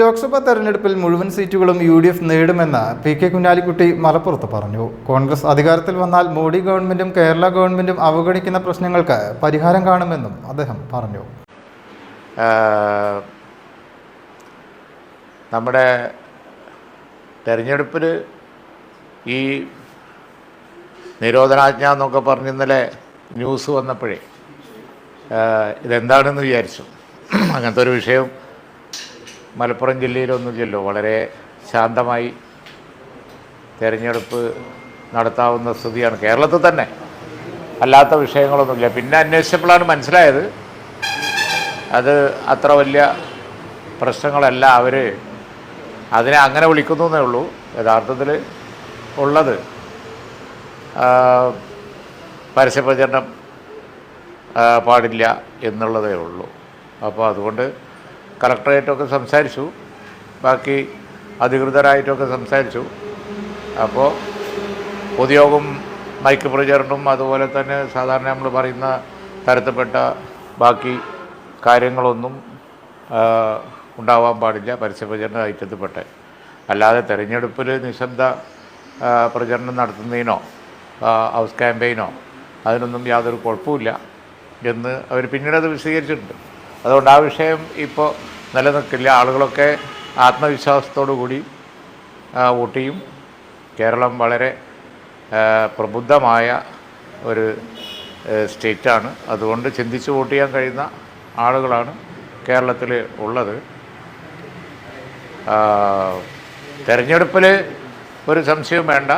ലോക്സഭാ തെരഞ്ഞെടുപ്പിൽ മുഴുവൻ സീറ്റുകളും യു ഡി എഫ് നേടുമെന്ന് പി കെ കുഞ്ഞാലിക്കുട്ടി മലപ്പുറത്ത് പറഞ്ഞു. കോൺഗ്രസ് അധികാരത്തിൽ വന്നാൽ മോഡി ഗവൺമെന്റും കേരള ഗവൺമെന്റും അവഗണിക്കുന്ന പ്രശ്നങ്ങൾക്ക് പരിഹാരം കാണുമെന്നും അദ്ദേഹം പറഞ്ഞു. നമ്മുടെ തെരഞ്ഞെടുപ്പിൽ ഈ നിരോധനാജ്ഞ എന്നൊക്കെ പറഞ്ഞ് ഇന്നലെ ന്യൂസ് വന്നപ്പോഴേ ഇതെന്താണെന്ന് വിചാരിച്ചു. അങ്ങനത്തെ ഒരു വിഷയം മലപ്പുറം ജില്ലയിലൊന്നുമില്ലല്ലോ. വളരെ ശാന്തമായി തെരഞ്ഞെടുപ്പ് നടത്താവുന്ന സ്ഥിതിയാണ്. കേരളത്തിൽ തന്നെ അല്ലാത്ത വിഷയങ്ങളൊന്നുമില്ല. പിന്നെ അന്വേഷിച്ചപ്പോഴാണ് മനസ്സിലായത് അത് അത്ര വലിയ പ്രശ്നങ്ങളല്ല. അവർ അതിനെ അങ്ങനെ വിളിക്കുന്നു എന്നേ ഉള്ളൂ. യഥാർത്ഥത്തിൽ ഉള്ളത് പരസ്യപ്രചരണം പാടില്ല എന്നുള്ളതേ ഉള്ളൂ. അപ്പോൾ അതുകൊണ്ട് കളക്ടറേറ്റൊക്കെ സംസാരിച്ചു. ബാക്കി അധികൃതരായിട്ടൊക്കെ സംസാരിച്ചു. അപ്പോൾ പൊതുയോഗം മൈക്ക് പ്രചരണവും അതുപോലെ തന്നെ സാധാരണ നമ്മൾ പറയുന്ന തരത്തിൽപ്പെട്ട ബാക്കി കാര്യങ്ങളൊന്നും ഉണ്ടാവാൻ പാടില്ല. പരസ്യപ്രചരണ ഐറ്റത്തിൽപ്പെട്ടെ. അല്ലാതെ തെരഞ്ഞെടുപ്പിൽ നിശബ്ദ പ്രചരണം നടത്തുന്നതിനോ ഹൗസ് ക്യാമ്പയിനോ അതിനൊന്നും യാതൊരു കുഴപ്പമില്ല എന്ന് അവർ പിന്നീട് അത് വിശദീകരിച്ചിട്ടുണ്ട്. അതുകൊണ്ട് ആ വിഷയം ഇപ്പോൾ നിലനിൽക്കില്ല. ആളുകളൊക്കെ ആത്മവിശ്വാസത്തോടു കൂടി വോട്ട് കേരളം വളരെ പ്രബുദ്ധമായ ഒരു സ്റ്റേറ്റാണ്. അതുകൊണ്ട് ചിന്തിച്ച് വോട്ട് ചെയ്യാൻ കഴിയുന്ന ആളുകളാണ് കേരളത്തിൽ ഉള്ളത്. തെരഞ്ഞെടുപ്പിൽ ഒരു സംശയവും വേണ്ട.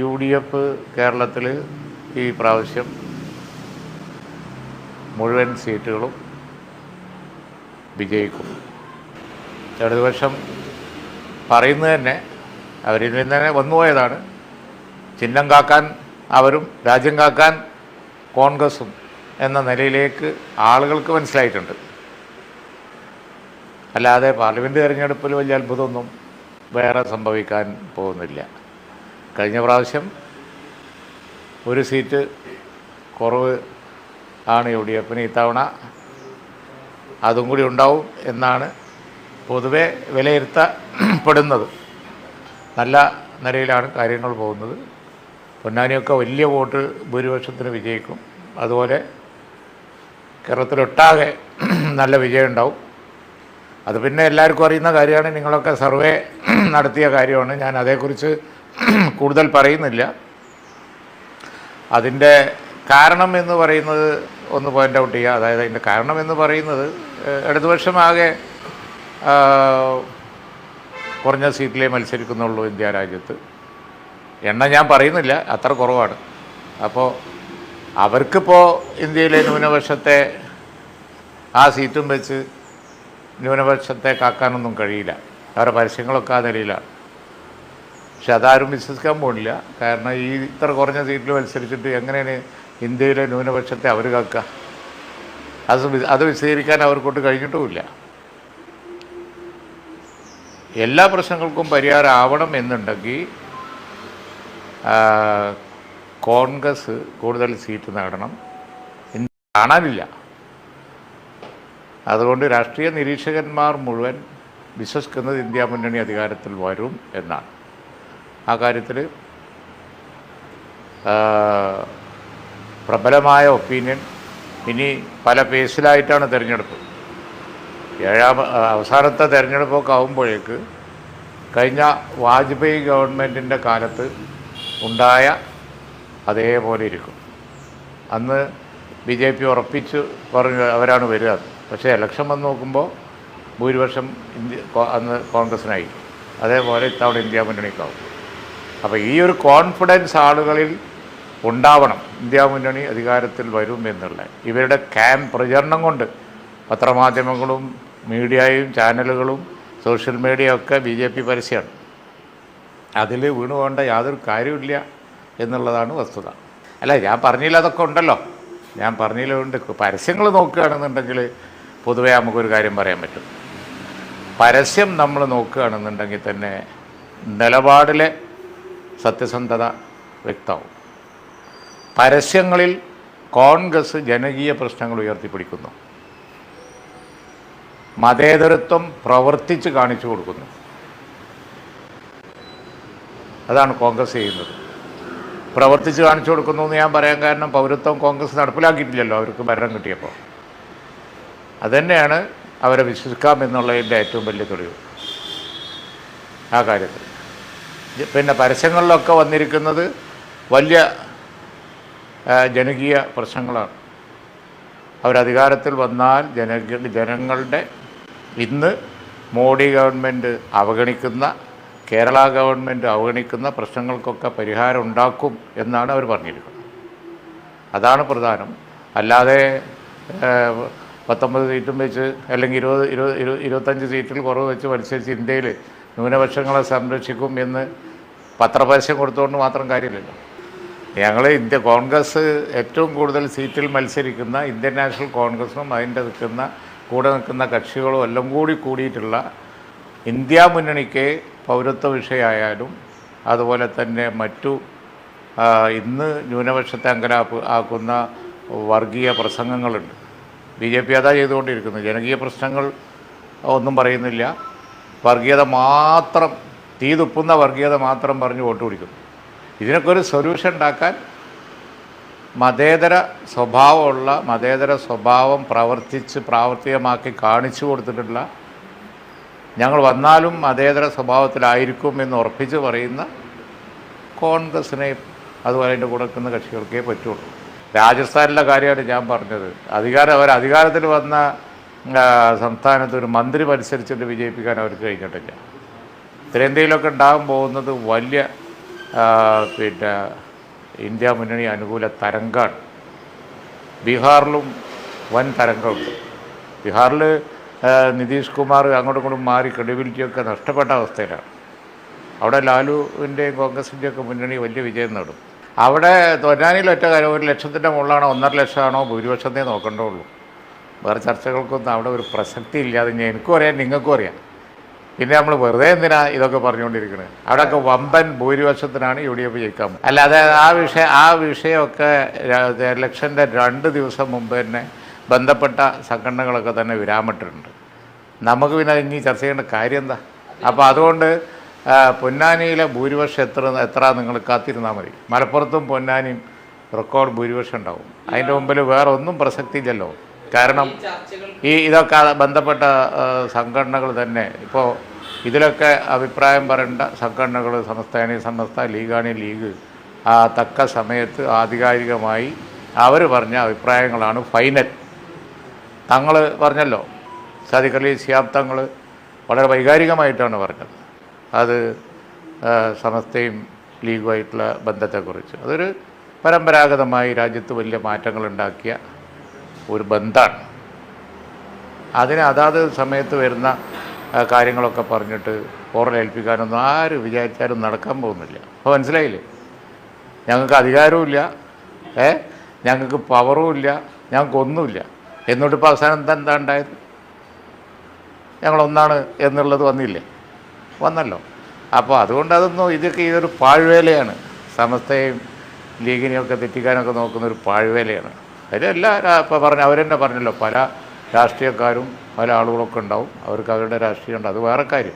യു ഡി എഫ് കേരളത്തിൽ ഈ പ്രാവശ്യം മുഴുവൻ സീറ്റുകളും വിജയിക്കും. ഇടതുപക്ഷം പറയുന്നത് തന്നെ അവരിൽ നിന്ന് തന്നെ വന്നുപോയതാണ് ചിഹ്നം കാക്കാൻ അവരും രാജ്യം കാക്കാൻ കോൺഗ്രസും എന്ന നിലയിലേക്ക് ആളുകൾക്ക് മനസ്സിലായിട്ടുണ്ട്. അല്ലാതെ പാർലമെന്റ് തിരഞ്ഞെടുപ്പിൽ വലിയ അത്ഭുതമൊന്നും വേറെ സംഭവിക്കാൻ പോകുന്നില്ല. കഴിഞ്ഞ പ്രാവശ്യം ഒരു സീറ്റ് കുറവ് ആണ് യു ഡി എഫിന് ഇത്തവണ അതും കൂടി ഉണ്ടാവും എന്നാണ് പൊതുവെ വിലയിരുത്തപ്പെടുന്നത്. നല്ല നിലയിലാണ് കാര്യങ്ങൾ പോകുന്നത്. പൊന്നാനിയൊക്കെ വലിയ വോട്ട് ഭൂരിപക്ഷത്തിന് വിജയിക്കും. അതുപോലെ കേരളത്തിലൊട്ടാകെ നല്ല വിജയം ഉണ്ടാവും. അത് പിന്നെ എല്ലാവർക്കും അറിയുന്ന കാര്യമാണ്. നിങ്ങളൊക്കെ സർവേ നടത്തിയ കാര്യമാണ്. ഞാൻ അതേക്കുറിച്ച് കൂടുതൽ പറയുന്നില്ല. അതിന്റെ കാരണം എന്ന് പറയുന്നത് ഒന്ന് പോയിന്റ് ഔട്ട് ചെയ്യുക. അതായത് അതിന്റെ കാരണം എന്ന് പറയുന്നത് ഇടതുപക്ഷമാകെ കുറഞ്ഞ സീറ്റിലേ മത്സരിക്കുന്നുള്ളൂ ഇന്ത്യ രാജ്യത്ത്. എണ്ണം ഞാൻ പറയുന്നില്ല അത്ര കുറവാണ്. അപ്പോൾ അവർക്കിപ്പോൾ ഇന്ത്യയിലെ ന്യൂനപക്ഷത്തെ ആ സീറ്റും വെച്ച് ന്യൂനപക്ഷത്തെ കാക്കാനൊന്നും കഴിയില്ല. അവരുടെ പരസ്യങ്ങളൊക്കെ ആ നിലയിലാണ്. പക്ഷെ അതാരും വിശ്വസിക്കാൻ പോണില്ല. കാരണം ഈ ഇത്ര കുറഞ്ഞ സീറ്റിൽ മത്സരിച്ചിട്ട് എങ്ങനെയാണ് ഇന്ത്യയിലെ ന്യൂനപക്ഷത്തെ അവർ കാക്കുക അത് അത് വിശദീകരിക്കാൻ അവർക്കൊട്ട് കഴിഞ്ഞിട്ടുമില്ല. എല്ലാ പ്രശ്നങ്ങൾക്കും പരിഹാരമാവണം എന്നുണ്ടെങ്കിൽ കോൺഗ്രസ് കൂടുതൽ സീറ്റ് നേടണം. ഇന്ത്യ കാണാനില്ല. അതുകൊണ്ട് രാഷ്ട്രീയ നിരീക്ഷകന്മാർ മുഴുവൻ വിശ്വസിക്കുന്നത് ഇന്ത്യ മുന്നണി അധികാരത്തിൽ വരും എന്നാണ്. ആ കാര്യത്തിൽ പ്രബലമായ ഒപ്പീനിയൻ ഇനി പല പേസിലായിട്ടാണ് തിരഞ്ഞെടുപ്പ്. ഏഴാം അവസാനത്തെ തിരഞ്ഞെടുപ്പൊക്കെ ആകുമ്പോഴേക്ക് കഴിഞ്ഞ വാജ്പേയി ഗവൺമെന്റിന്റെ കാലത്ത് ഉണ്ടായ അതേപോലെ ഇരിക്കും. അന്ന് ബി ജെ പി ഉറപ്പിച്ച് പറഞ്ഞു അവരാണ് വരിക. പക്ഷേ ഇലക്ഷൻ വന്ന് നോക്കുമ്പോൾ ഭൂരിപക്ഷം ഇന്ത്യ അന്ന് കോൺഗ്രസിനായി അതേപോലെ ഇത്തവണ ഇന്ത്യ മുന്നണിക്കാവും. അപ്പോൾ ഈ ഒരു കോൺഫിഡൻസ് ആളുകളിൽ ഉണ്ടാവണം. ഇന്ത്യ മുന്നണി അധികാരത്തിൽ വരും എന്നുള്ള. ഇവരുടെ ക്യാമ്പ് പ്രചരണം കൊണ്ട് പത്രമാധ്യമങ്ങളും മീഡിയയും ചാനലുകളും സോഷ്യൽ മീഡിയയൊക്കെ ബി ജെ പി പരസ്യമാണ് അതിൽ വീണു പോകേണ്ട യാതൊരു കാര്യമില്ല എന്നുള്ളതാണ് വസ്തുത. അല്ല ഞാൻ പറഞ്ഞില്ല അതൊക്കെ ഉണ്ടല്ലോ. ഞാൻ പറഞ്ഞില്ലുണ്ട് പരസ്യങ്ങൾ നോക്കുകയാണെന്നുണ്ടെങ്കിൽ പൊതുവെ നമുക്കൊരു കാര്യം പറയാൻ പറ്റും. പരസ്യം നമ്മൾ നോക്കുകയാണെന്നുണ്ടെങ്കിൽ തന്നെ നിലപാടിലെ സത്യസന്ധത വ്യക്തമാവും. പരസ്യങ്ങളിൽ കോൺഗ്രസ് ജനകീയ പ്രശ്നങ്ങൾ ഉയർത്തിപ്പിടിക്കുന്നു. മതേതരത്വം പ്രവർത്തിച്ച് കാണിച്ചു കൊടുക്കുന്നു. അതാണ് കോൺഗ്രസ് ചെയ്യുന്നത്. പ്രവർത്തിച്ച് കാണിച്ചു കൊടുക്കുന്നു എന്ന് ഞാൻ പറയാൻ കാരണം പൗരത്വം കോൺഗ്രസ് നടപ്പിലാക്കിയിട്ടില്ലല്ലോ അവർക്ക് ഭരണം കിട്ടിയപ്പോൾ അതുതന്നെയാണ് അവരെ വിശ്വസിക്കാം എന്നുള്ളതിന്റെ ഏറ്റവും വലിയ തെളിവ്. ആ കാര്യത്തിൽ. പിന്നെ പരസ്യങ്ങളിലൊക്കെ വന്നിരിക്കുന്നത് വലിയ ജനകീയ പ്രശ്നങ്ങളാണ്. അവരധികാരത്തിൽ വന്നാൽ ജന ജനങ്ങളുടെ ഇന്ന് മോഡി ഗവൺമെന്റ് അവഗണിക്കുന്ന കേരള ഗവൺമെന്റ് അവഗണിക്കുന്ന പ്രശ്നങ്ങൾക്കൊക്കെ പരിഹാരം ഉണ്ടാക്കും എന്നാണ് അവർ പറഞ്ഞിരിക്കുന്നത്. അതാണ് പ്രധാനം. അല്ലാതെ പത്തൊമ്പത് സീറ്റും വെച്ച് അല്ലെങ്കിൽ ഇരുപത് ഇരുപത് ഇരു ഇരുപത്തഞ്ച് സീറ്റിൽ കുറവ് വെച്ച് മത്സരിച്ച് ഇന്ത്യയിൽ ന്യൂനപക്ഷങ്ങളെ സംരക്ഷിക്കും എന്ന് പത്രപരസ്യം കൊടുത്തുകൊണ്ട് മാത്രം കാര്യമില്ലല്ലോ. ഞങ്ങൾ ഇന്ത്യ കോൺഗ്രസ് ഏറ്റവും കൂടുതൽ സീറ്റിൽ മത്സരിക്കുന്ന ഇന്ത്യൻ നാഷണൽ കോൺഗ്രസും അതിന്റെ നിൽക്കുന്ന കൂടെ നിൽക്കുന്ന കക്ഷികളും എല്ലാം കൂടി കൂടിയിട്ടുള്ള ഇന്ത്യ മുന്നണിക്ക് പൗരത്വ വിഷയമായാലും അതുപോലെ തന്നെ മറ്റു ഇന്ന് ന്യൂനപക്ഷത്തെ അങ്കലാപ്പ് ആക്കുന്ന വർഗീയ പ്രസംഗങ്ങളുണ്ട്. ബി ജെ പി അതാ ചെയ്തുകൊണ്ടിരിക്കുന്നത് ജനകീയ പ്രശ്നങ്ങൾ ഒന്നും പറയുന്നില്ല. വർഗീയത മാത്രം തീ തുപ്പുന്ന വർഗീയത മാത്രം പറഞ്ഞ് വോട്ട് പിടിക്കുന്നു. ഇതിനൊക്കെ ഒരു സൊല്യൂഷൻ ഉണ്ടാക്കാൻ മതേതര സ്വഭാവമുള്ള മതേതര സ്വഭാവം പ്രവർത്തിച്ച് പ്രാവർത്തികമാക്കി കാണിച്ചു കൊടുത്തിട്ടുള്ള ഞങ്ങൾ വന്നാലും മതേതര സ്വഭാവത്തിലായിരിക്കും എന്ന് ഉറപ്പിച്ച് പറയുന്ന കോൺഗ്രസിനെ അതുപോലെ അതിന്റെ കൂടെ നിൽക്കുന്ന കക്ഷികൾക്കേ പറ്റുള്ളൂ. രാജസ്ഥാനിലെ കാര്യമാണ് ഞാൻ പറഞ്ഞത്. അധികാരം അവർ അധികാരത്തിൽ വന്ന സംസ്ഥാനത്ത് ഒരു മന്ത്രി മത്സരിച്ചിട്ട് വിജയിപ്പിക്കാൻ അവർക്ക് കഴിഞ്ഞിട്ടില്ല. ഉത്തരേന്ത്യയിലൊക്കെ ഉണ്ടാകാൻ പോകുന്നത് വലിയ പിന്നെ ഇന്ത്യ മുന്നണി അനുകൂല തരംഗമാണ് ബീഹാറിലും വൻ തരംഗമുണ്ട്. ബീഹാറിൽ നിതീഷ് കുമാർ അങ്ങോട്ടും ഇങ്ങോട്ടും മാറി ക്രെഡിബിലിറ്റിയൊക്കെ നഷ്ടപ്പെട്ട അവസ്ഥയിലാണ്. അവിടെ ലാലുവിന്റെയും കോൺഗ്രസിന്റെയൊക്കെ മുന്നണി വലിയ വിജയം നേടും. അവിടെ തൊന്നാനിയിൽ ഒറ്റ കാര്യം ഒരു ലക്ഷത്തിന്റെ മുകളിലാണോ ഒന്നര ലക്ഷമാണോ ഭൂരിപക്ഷത്തെ നോക്കേണ്ടതുള്ളൂ വേറെ ചർച്ചകൾക്കൊന്നും അവിടെ ഒരു പ്രസക്തി ഇല്ലാതെ എനിക്കും അറിയാം നിങ്ങൾക്കും അറിയാം. പിന്നെ നമ്മൾ വെറുതെ എന്തിനാ ഇതൊക്കെ പറഞ്ഞുകൊണ്ടിരിക്കുന്നത് അവിടെയൊക്കെ വമ്പൻ ഭൂരിപക്ഷത്തിനാണ് യു ഡി എഫ് ജയിക്കാൻ അല്ലാതെ ആ വിഷയം ആ വിഷയമൊക്കെ ഇലക്ഷന്റെ രണ്ട് ദിവസം മുമ്പ് തന്നെ ബന്ധപ്പെട്ട സംഘടനകളൊക്കെ തന്നെ വിരാമിട്ടിട്ടുണ്ട്. നമുക്ക് പിന്നെ ഇനി ചർച്ച ചെയ്യേണ്ട കാര്യം എന്താ അപ്പോൾ അതുകൊണ്ട് പൊന്നാനിയിലെ ഭൂരിപക്ഷം എത്ര എത്ര നിങ്ങൾ കാത്തിരുന്നാൽ മതി. മലപ്പുറത്തും പൊന്നാനിയും റെക്കോർഡ് ഭൂരിപക്ഷം ഉണ്ടാവും. അതിന്റെ മുമ്പിൽ വേറെ ഒന്നും പ്രസക്തിയില്ലല്ലോ. കാരണം ഈ ഇതൊക്കെ ബന്ധപ്പെട്ട സംഘടനകൾ തന്നെ. ഇപ്പോൾ ഇതിലൊക്കെ അഭിപ്രായം പറയേണ്ട സംഘടനകൾ സംസ്ഥാനി സമസ്ത ലീഗാണി ലീഗ് ആ തക്ക സമയത്ത് ആധികാരികമായി അവർ പറഞ്ഞ അഭിപ്രായങ്ങളാണ് ഫൈനൽ. തങ്ങൾ പറഞ്ഞല്ലോ സാദിഖ് അലി സിയാബ് തങ്ങൾ വളരെ വൈകാരികമായിട്ടാണ് പറഞ്ഞത്. അത് സമസ്തയും ലീഗുമായിട്ടുള്ള ബന്ധത്തെക്കുറിച്ച്. അതൊരു പരമ്പരാഗതമായി രാജ്യത്ത് വലിയ മാറ്റങ്ങൾ ഉണ്ടാക്കിയ ഒരു ബന്ധമാണ് അതിന് അതാത് സമയത്ത് വരുന്ന കാര്യങ്ങളൊക്കെ പറഞ്ഞിട്ട് ഓറലേൽപ്പിക്കാനൊന്നും ആര് വിചാരിച്ചാലും നടക്കാൻ പോകുന്നില്ല. അപ്പോൾ മനസ്സിലായില്ലേ? ഞങ്ങൾക്ക് അധികാരവും ഏ? ഞങ്ങൾക്ക് പവറും ഇല്ല. ഞങ്ങൾക്കൊന്നുമില്ല എന്നിട്ടിപ്പോൾ അവസാനം എന്താ ഉണ്ടായത്? ഞങ്ങളൊന്നാണ് എന്നുള്ളത് വന്നില്ലേ? വന്നല്ലോ. അപ്പോൾ അതുകൊണ്ട് അതൊന്നും ഇതൊക്കെ ഇതൊരു പാഴ്വേലയാണ്. സമസ്തയും ലീഗിനെയൊക്കെ തെറ്റിക്കാനൊക്കെ നോക്കുന്ന ഒരു പാഴ്വേലയാണ്. അതിലെല്ലാ ഇപ്പോൾ പറഞ്ഞ അവരെന്നെ പറഞ്ഞല്ലോ പല രാഷ്ട്രീയക്കാരും പല ആളുകളൊക്കെ ഉണ്ടാവും. അവർക്ക് അവരുടെ രാഷ്ട്രീയം ഉണ്ട്. അത് വേറെ കാര്യം.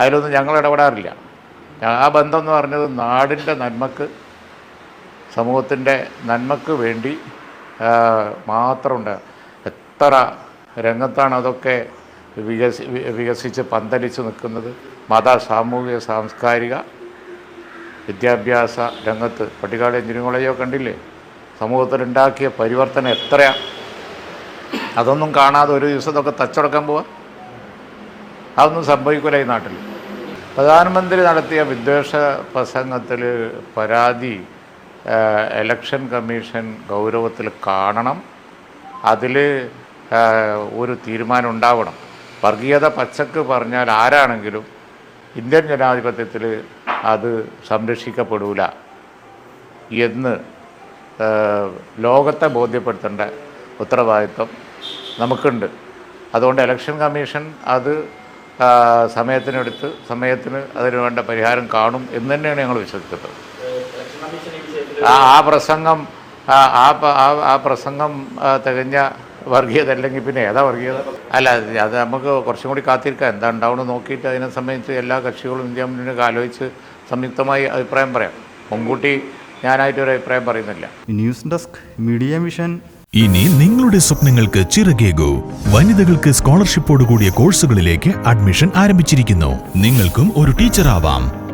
അതിലൊന്നും ഞങ്ങൾ ഇടപെടാറില്ല. ആ ബന്ധം എന്ന് പറഞ്ഞത് നാടിന്റെ നന്മക്ക് സമൂഹത്തിന്റെ നന്മക്ക് വേണ്ടി മാത്രമുണ്ട്. എത്ര രംഗത്താണ് അതൊക്കെ വികസി വികസിച്ച് പന്തലിച്ച് നിൽക്കുന്നത്? മത സാമൂഹിക സാംസ്കാരിക വിദ്യാഭ്യാസ രംഗത്ത്. പട്ടിക്കാട് എഞ്ചിനീയറിംഗ് കോളേജൊക്കെ കണ്ടില്ലേ? സമൂഹത്തിലുണ്ടാക്കിയ പരിവർത്തനം എത്രയാണ് അതൊന്നും കാണാതെ ഒരു ദിവസം ഇതൊക്കെ തച്ചുടക്കാൻ പോവാ? അതൊന്നും സംഭവിക്കില്ല ഈ നാട്ടിൽ. പ്രധാനമന്ത്രി നടത്തിയ വിദ്വേഷ പ്രസംഗത്തിൽ പരാതി എലക്ഷൻ കമ്മീഷൻ ഗൗരവത്തിൽ കാണണം. അതിൽ ഒരു തീരുമാനം ഉണ്ടാവണം. വർഗീയത പച്ചക്ക് പറഞ്ഞാൽ ആരാണെങ്കിലും ഇന്ത്യൻ ജനാധിപത്യത്തിൽ അത് സംരക്ഷിക്കപ്പെടൂല എന്ന് ലോകത്തെ ബോധ്യപ്പെടുത്തേണ്ട ഉത്തരവാദിത്വം നമുക്കുണ്ട്. അതുകൊണ്ട് ഇലക്ഷൻ കമ്മീഷൻ അത് സമയത്തിനെടുത്ത് സമയത്തിന് അതിന് വേണ്ട പരിഹാരം കാണും എന്ന് തന്നെയാണ് ഞങ്ങൾ വിശ്വസിക്കുന്നത്. ആ പ്രസംഗം ആ ആ പ്രസംഗം തികഞ്ഞ വർഗീയത അല്ലെങ്കിൽ പിന്നെ ഏതാ വർഗീയത? അല്ല അത് നമുക്ക് കുറച്ചും കൂടി കാത്തിരിക്കാം. എന്താ ഉണ്ടാവണം നോക്കിയിട്ട് അതിനെ സംബന്ധിച്ച് എല്ലാ കക്ഷികളും ഇന്ത്യ മുന്നണിയൊക്കെ ആലോചിച്ച് സംയുക്തമായി അഭിപ്രായം പറയാം. മുൻകൂട്ടി ഞാനായിട്ടൊരു അഭിപ്രായം പറയുന്നില്ല. News desk media mission. ഇനി നിങ്ങളുടെ സ്വപ്നങ്ങൾക്ക് ചിറകേകൂ വനിതകൾക്ക് സ്കോളർഷിപ്പോട് കൂടിയ കോഴ്സുകളിലേക്ക് അഡ്മിഷൻ ആരംഭിച്ചിരിക്കുന്നു. നിങ്ങൾക്കും ഒരു ടീച്ചർ ആവാം